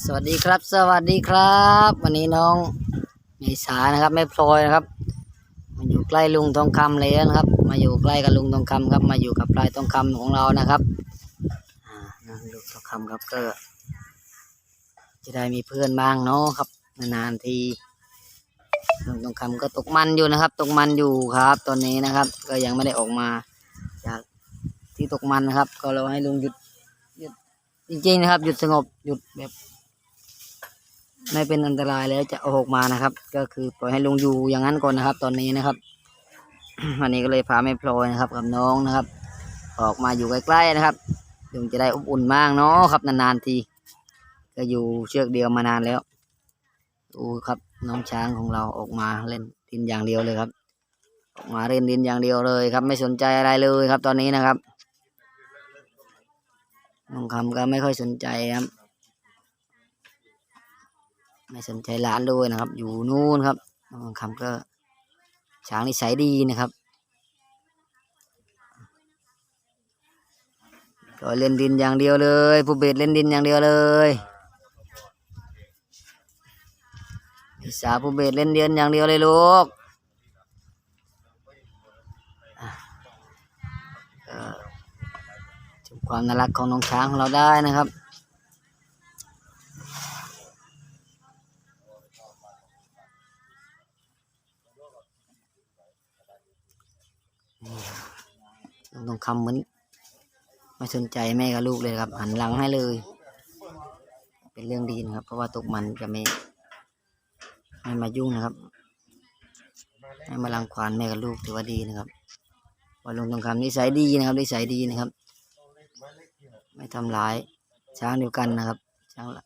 สวัสดีครับ สวัสดีครับ วันนี้น้องเมษานะครับแม่พลอยนะครับ มาอยู่ใกล้ลุงทองคำเลยนะครับ มาอยู่ใกล้กับลุงทองคำครับ มาอยู่กับพลายทองคำของเรานะครับอ่านั่งลุงทองคำครับก็จะได้มีเพื่อนบ้างเนาะครับนานๆทีลุงทองคำก็ตกมันอยู่นะครับ ตกมันอยู่ครับ ตอนนี้นะครับ ก็ยังไม่ได้ออกมาจากที่ตกมันนะครับ ก็เราให้ลุงหยุดหยุดจริงๆนะครับ หยุดสงบหยุดแบบ ไม่เป็นอันตรายแล้วจะเอาออกมานะครับ ก็คือปล่อยให้ลุงอยู่อย่างนั้นก่อนนะครับ ตอนนี้นะครับ วันนี้ก็เลยพาแม่พลอยนะครับ กับน้องนะครับ ออกมาอยู่ใกล้ๆนะครับลุงจะได้อบอุ่นมากเนาะครับนานๆที ก็อยู่เชือกเดียวมานานแล้วดูครับน้องช้างของเราออกมาเล่นดินอย่างเดียวเลยครับ ออกมาเล่นดินอย่างเดียวเลยครับ ไม่สนใจอะไรเลยครับ ตอนนี้นะครับน้องคำก็ไม่ค่อยสนใจครับ ไม่สนใจหลานด้วยนะครับ อยู่นู่นครับน้องคำก็ช้างนิสัยดีนะครับ ก็เล่นดินอย่างเดียวเลยผู้เบ็ดเล่นดินอย่างเดียวเลยพี่สาวผู้เบ็ดเล่นดินอย่างเดียวเลยลูกชมความน่ารักของน้องช้างของเราได้นะครับ ทองคำเหมือนไม่สนใจแม่กับลูกเลยครับ หันหลังให้เลย เป็นเรื่องดีนะครับ เพราะว่าตกมันจะไม่ไม่มายุ่งนะครับไม่มาลังควานแม่กับลูกถือว่าดีนะครับว่าลุงทองคำนิสัยดีนะครับนิสัยดีนะครับ ไม่ทำร้ายช้างเดียวกันนะครับ ช้างละ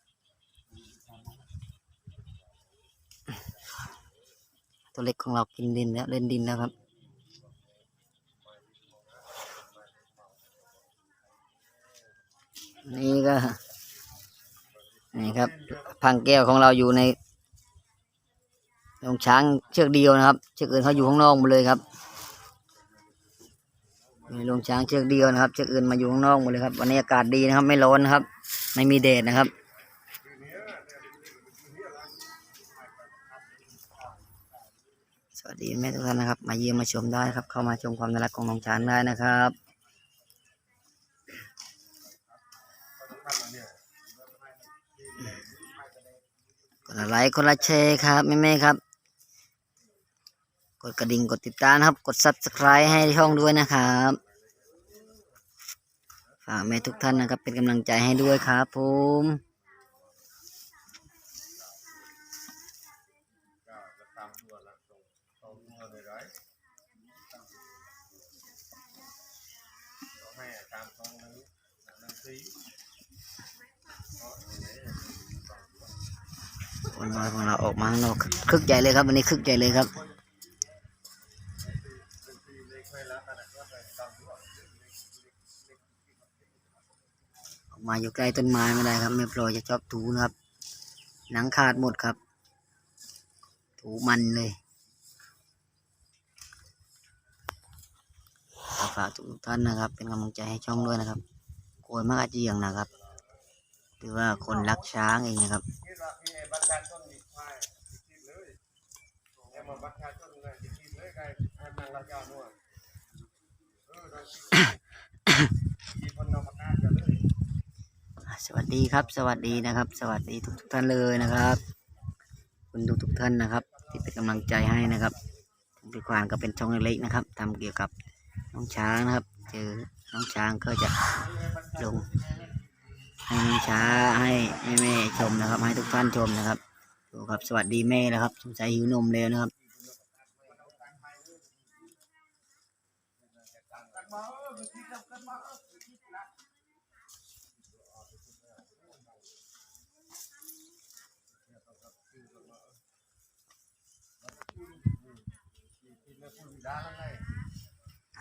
ตัวเล็กของเรากินดินแล้วเล่นดินแล้วครับ นี่ก็นี่ครับ พังแก้วของเราอยู่ในโรงช้างเชือกเดียวนะครับ เชือกอื่นเขาอยู่ข้างนอกหมดเลยครับในโรงช้างเชือกเดียวนะครับ เชือกอื่นมาอยู่ข้างนอกหมดเลยครับวันนี้อากาศดีนะครับ ไม่ร้อนนะครับ ไม่มีแดดนะครับสวัสดีแม่ทุกท่านนะครับ มาเยี่ยมมาชมได้ครับ เข้ามาชมความน่ารักของน้องช้างได้นะครับ กดไลค์กดละแชร์ครับแม่แม่ๆครับ กดกระดิ่งกดติดตามครับ กด subscribe ให้ช่องด้วยนะครับฝากแม่ทุกท่านนะครับ เป็นกำลังใจให้ด้วยครับผมวันน้ อยของเราออกมาข้างนอกคึกคึกใหญ่เลยครับวันนี้คึกใหญ่เลยครับออกมาอยู่ใกล้ต้นไม้ไม่ได้ครับไม่พลอยจะชอบถูนะครับ หนังขาดหมดครับ ถูมันเลยฝากทุกท่านนะครับ เป็นกำลังใจให้ช่องด้วยนะครับโกยมากอาเจียงนะครับ หรือว่าคนรักช้างเองนะครับสวัสดีครับ สวัสดีนะครับ สวัสดีทุกทุกท่านเลยนะครับ คุณทุกทุกท่านนะครับ ที่เป็นกำลังใจให้นะครับผมพิควานก็เป็นช่องเล็กๆนะครับทำเกี่ยวกับน้องช้างนะครับ เจอน้องช้างก็จะลง ให้ช้าให้แม่แม่ชมนะครับ ให้ทุกท่านชมนะครับดูครับสวัสดีแม่นะครับสงสัยหิวนมแล้วนะครับ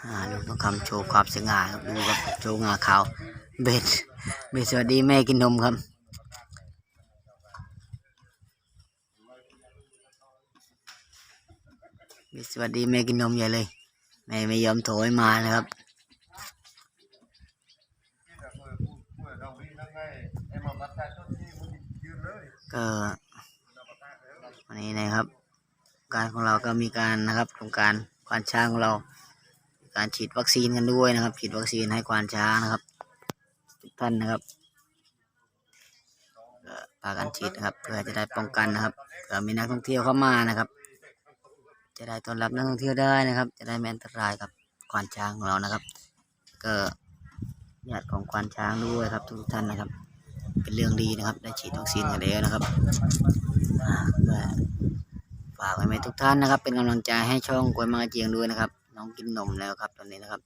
อ่าลุงต้องคำโชว์ความสง่าครับดูครับโชว์งาขาวเบ็ด เบ็ดสวัสดีแม่กินนมครับเบ็ดสวัสดีแม่กินนมใหญ่เลย แม่ไม่ยอมโถให้มานะครับก็วันนี้นะครับ การของเราก็มีการนะครับโครงการควานช้างของเรา การฉีดวัคซีนกันด้วยนะครับ ฉีดวัคซีนให้ควานช้างนะครับ ท่านนะครับพากันฉีดนะครับ เพื่อจะได้ป้องกันนะครับเผื่อมีนักท่องเที่ยวเข้ามานะครับ จะได้ต้อนรับนักท่องเที่ยวได้นะครับ จะได้ไม่อันตรายกับควานช้างของเรานะครับ ก็ญาติของควานช้างด้วยครับ ทุกท่านนะครับ เป็นเรื่องดีนะครับ ได้ฉีดวัคซีนกันแล้วนะครับฝากไว้ไหมทุกท่านนะครับ เป็นกำลังใจให้ช่องกวยมาเจียงด้วยนะครับ น้องกินนมแล้วครับตอนนี้นะครับ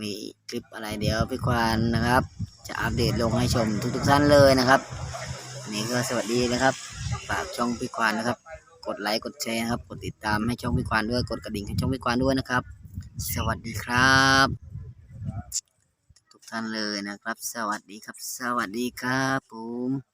มีคลิปอะไรเดี๋ยวพี่ควานนะครับ จะอัปเดตลงให้ชมทุกทุกๆท่านเลยนะครับนนี้ก็สวัสดีนะครับฝากช่องพี่ควานนะครับ กดไลค์กดแชร์นะครับ กดติดตามให้ช่องพี่ควานด้วยกดกระดิ่งให้ช่องพี่ควานด้วยนะครับ สวัสดีครับ ทุกท่านเลยนะครับ สวัสดีครับ สวัสดีครับผม